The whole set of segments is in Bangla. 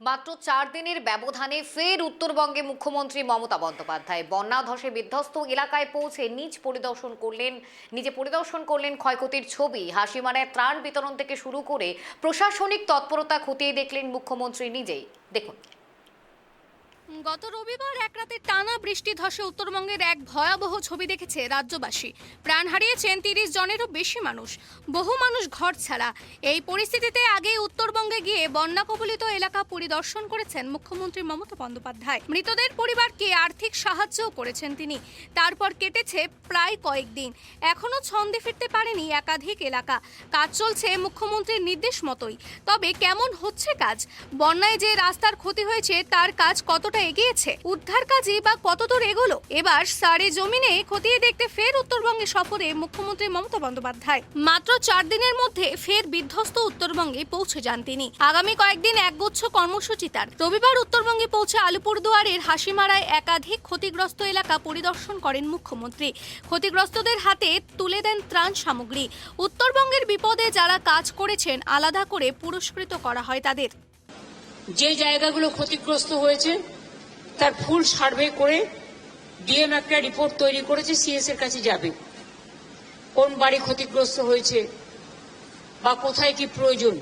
মাত্র চার দিনের ব্যবধানে ফের উত্তরবঙ্গে মুখ্যমন্ত্রী মমতা বন্দ্যোপাধ্যায়। বন্যা ধসে বিধ্বস্ত এলাকায় পৌঁছে নিজ পরিদর্শন করলেন, নিজে পরিদর্শন করলেন ক্ষয়ক্ষতির ছবি। হাসিমারায় ত্রাণ বিতরণ থেকে শুরু করে প্রশাসনিক তৎপরতা খতিয়ে দেখলেন মুখ্যমন্ত্রী নিজেই। দেখুন। গত রবিবার এক রাতে টানা বৃষ্টি ধসে উত্তরবঙ্গের এক ভয়াবহ ছবি দেখেছে রাজ্যবাসী। প্রাণ হারিয়েছেন তিরিশ জনেরও বেশি মানুষ। বহু মানুষ ঘর ছাড়া। এই পরিস্থিতিতে আগে উত্তরবঙ্গে গিয়ে বন্যা কবলিত এলাকা পরিদর্শন করেছেন মুখ্যমন্ত্রী মমতা বন্দ্যোপাধ্যায়। মৃতদের পরিবারকে আর্থিক সাহায্যও করেছেন তিনি। তারপর কেটেছে প্রায় কয়েকদিন। এখনও ছন্দে ফিরতে পারেনি একাধিক এলাকা। কাজ চলছে মুখ্যমন্ত্রীর নির্দেশ মতোই। তবে কেমন হচ্ছে কাজ? বন্যায় যে রাস্তার ক্ষতি হয়েছে, তার কাজ কতটা এগিয়েছে। উদ্ধার কাজই বা কতদূর এগোলো? এবার সারে জমিনে খতিয়ে দেখতে ফের উত্তরবঙ্গে সফরে মুখ্যমন্ত্রী মমতা বন্দ্যোপাধ্যায়। মাত্র চার দিনের মধ্যে ফের বিধ্বস্ত উত্তরবঙ্গে পৌঁছে যান তিনি। আগামী কয়েকদিন একগুচ্ছ কর্মসূচি তার। রবিবার উত্তরবঙ্গে পৌঁছে আলিপুরদুয়ারের হাসিমারায় একাধিক ক্ষতিগ্রস্ত এলাকা পরিদর্শন করেন মুখ্যমন্ত্রী। ক্ষতিগ্রস্তদের হাতে তুলে দেন ত্রাণ সামগ্রী। উত্তরবঙ্গের বিপদে যারা কাজ করেছেন, আলাদা করে পুরস্কৃত করা হয় তাদের। যে জায়গাগুলো ক্ষতিগ্রস্ত হয়েছে তার ফুল সার্ভে করে ডিএম একটা রিপোর্ট তৈরি করেছে সিএস এর কাছে যাবে। কোন বাড়ি ক্ষতিগ্রস্ত হয়েছে বা কোথায় কি প্রয়োজন?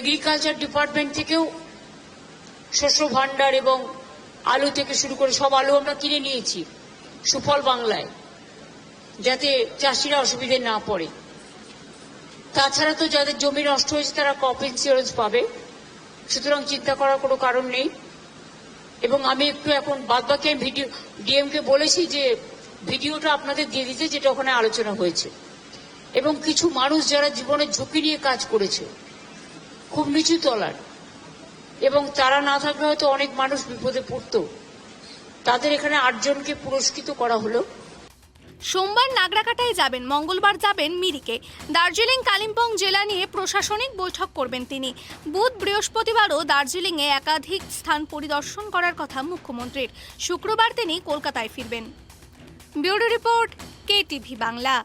এগ্রিকালচার ডিপার্টমেন্ট থেকেও শস্য ভাণ্ডার এবং আলু থেকে শুরু করে সব আলু আমরা কিনে নিয়েছি সুফল বাংলায়, যাতে চাষিরা অসুবিধে না পড়ে। তাছাড়া তো যাদের জমি নষ্ট হয়েছে তারা ক্রপ ইন্স্যুরেন্স পাবে। সুতরাং চিন্তা করার কোনো কারণ নেই। এবং আমি একটু এখন বাদবাকি আমি ভিডিও ডিএমকে বলেছি যে ভিডিওটা আপনাদের দিয়ে দিতে যেটা ওখানে আলোচনা হয়েছে। এবং কিছু মানুষ যারা জীবনের ঝুঁকি নিয়ে কাজ করেছে, খুব নিচু তলার, এবং তারা না থাকলে হয়তো অনেক মানুষ বিপদে পড়ত। তাদের এখানে আটজনকে পুরস্কৃত করা হলো। সোমবার নাগরাকাটায় যাবেন, মঙ্গলবার যাবেন মিরিকে। দার্জিলিং কালিম্পং জেলা নিয়ে প্রশাসনিক বৈঠক করবেন তিনি। বুধ বৃহস্পতিবারও দার্জিলিংয়ে একাধিক স্থান পরিদর্শন করার কথা মুখ্যমন্ত্রীর। শুক্রবার তিনি কলকাতায় ফিরবেন। Bureau report, KTV Bangla.